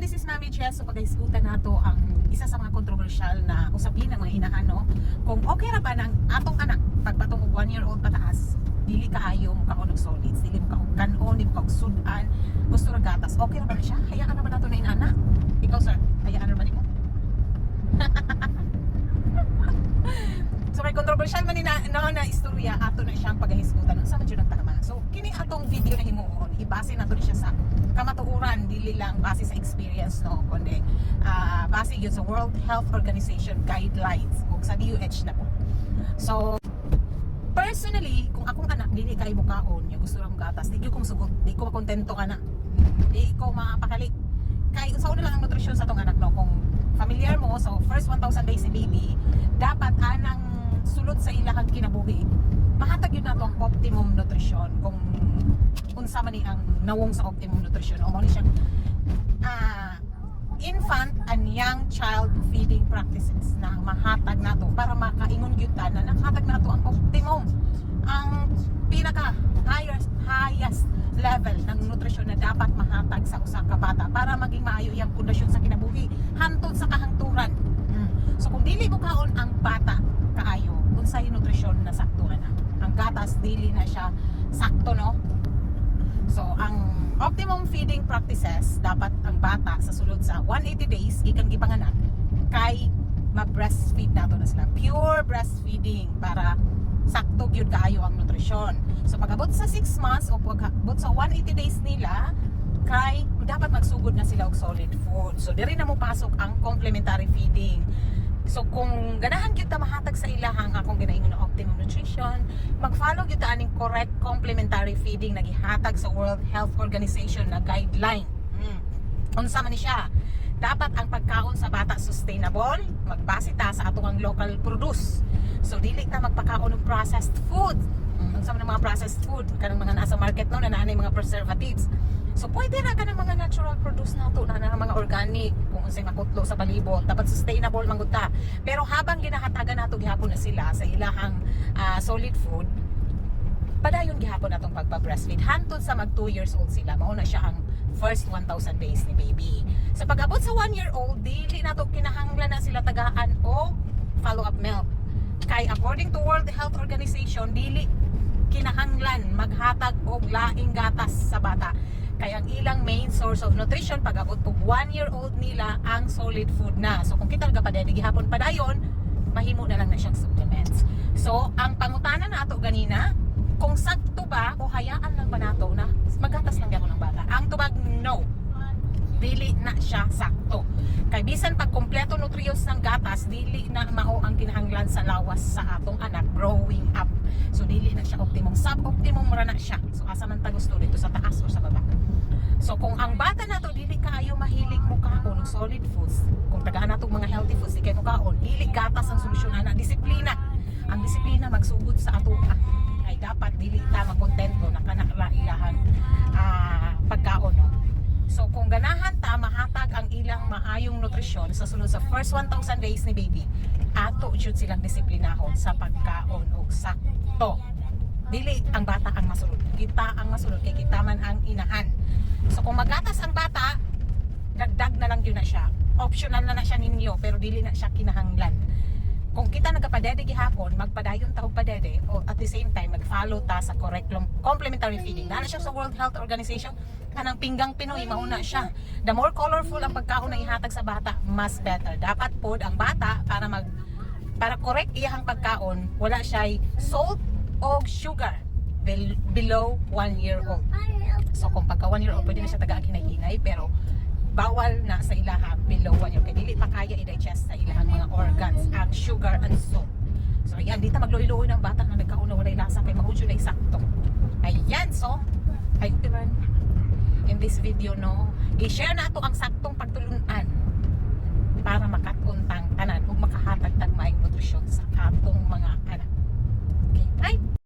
this is Mami Chess. So, pag-iskutan nato ang isa sa mga kontrobersyal na usapin ng mga inahan, no? Kung okay ra ba ng atong anak, pagpatong og one year old pataas, dili kaayo mo kaon og solids, dili mo kaon kanon, dili kaon sudan, gusto ra gatas, okay ra ba na siya? Hayaan na ba nato na inana? Ikaw sir, hayaan na ba nimo? So kay kontrobersyal man ni na, na, na istorya ato na siyang pagahisgutan unsa man jud ang tama. So kini atong video na himuon ibase nato ni siya sa kamatuoran dili lang base sa experience no? Kundi ah, base yun sa World Health Organization guidelines ug sa DOH na po. So personally kung akong anak dili kay mukaon nya gusto mo gatas di ko sugot di ko makontento ka na. Di ko mapakali kay unsa una lang ang nutrisyon sa tong anak no? Kung familiar mo so first 1000 days ni baby dapat anang sulod sa ilahang kinabuhi mahatag yun nato ang optimum nutrition kung unsa man ni ang nawong sa optimum nutrition. O mo ni siyang ah, infant and young child feeding practices na mahatag nato para makaingon gyud ta na nakahatag nato ang optimum ang pinaka highest highest level ng nutrisyon na dapat mahatag sa usa ka bata para maging maayo yung pundasyon sa kinabuhi hantod sa kahangturan. Mm. so kung dili mo kaon ang bata kaayo unsay nutrisyon na sakto na gatas dili na siya sakto no So, ang optimum feeding practices, dapat ang bata sa sulod sa 180 days, ikang gipanganak, kay ma-breastfeed nato na sila. Pure breastfeeding para sakto gyud kaayo ang nutrisyon. So, pag-abot sa 6 months o pag-abot sa 180 days nila, kay dapat magsugod na sila og solid food. So, diri na mo pasok ang complementary feeding. So kung ganahan kita mahatag sa ilahang akong ginaingon na optimum nutrition, mag-follow gyud ta aning correct complementary feeding na gihatag sa World Health Organization na guideline. Mm. Unsa man ni siya? Dapat ang pagkaon sa bata sustainable, magbase ta sa atong local produce. So dili ta magpakaon og processed food. Mm. Unsa man mga processed food kanang mga nasa market no na naanay mga preservatives. So pwede ra ka ng mga natural produce nato na, na mga organic kung unsay makutlo sa palibot dapat sustainable man. Pero habang ginahatagan nato gihapon na sila sa ilahang ah, solid food padayon gihapon atong pagpa-breastfeed. Hantod sa mag 2 years old sila mao na siya ang first 1000 days ni baby. Sa pag-abot sa 1 year old dili nato kinahanglan na sila tagaan o follow up milk. Kay according to World Health Organization dili kinahanglan maghatag og laing gatas sa bata kaya ang ilang main source of nutrition pag abot pug 1 year old nila ang solid food na so kung kita nagapadede gihapon padayon mahimo na lang na siyang supplements so ang pangutana na ato ganina kung sakto ba o hayaan lang ba nato na magatas lang ako ng bata ang tubag no dili na siya sakto. Kay bisan pag kompleto nutrients ng gatas, dili na mao ang kinahanglan sa lawas sa atong anak growing up. So dili na siya optimum. Sub-optimum ra na siya. So asa man ta gusto dito sa taas. So kung ang bata nato dili kaayo mahilig mo kaon og solid foods, kung tagaan nato mga healthy foods di kay mo kaon, dili gatas ang solusyon ana, disiplina. Ang disiplina magsugod sa ato ay dapat dili ta makontento na kana ra ilahan ah, pagkaon no? So kung ganahan ta mahatag ang ilang maayong nutrisyon sa sunod sa first 1000 days ni baby, ato jud silang disiplinahon sa pagkaon og sakto. Dili ang bata ang masulod. Kita ang masulod kay kita man ang inahan. So kung magatas ang bata, dagdag na lang yun na siya. Optional na na siya ninyo pero dili na siya kinahanglan. Kung kita nagapadede gihapon, magpadayon ta og padede o at the same time mag-follow ta sa correct complementary feeding. Nana siya sa World Health Organization kanang pinggang Pinoy mauna siya. The more colorful ang pagkaon na ihatag sa bata, mas better. Dapat pod ang bata para mag para correct iyang pagkaon, wala siya salt o sugar bel- below 1 year old. So kung pagka 1 year old, pwede na siya tagaan hinay-hinay pero bawal na sa ilaha below 1 year. Kaya dili pa kaya i-digest sa ilahang mga organs ang sugar and salt. So ayan, dito magluhi-luhi ng bata na nagkauna walay lasa kay mahudyo na eksakto. Ayan, so diba? in this video no, i-share na ato ang saktong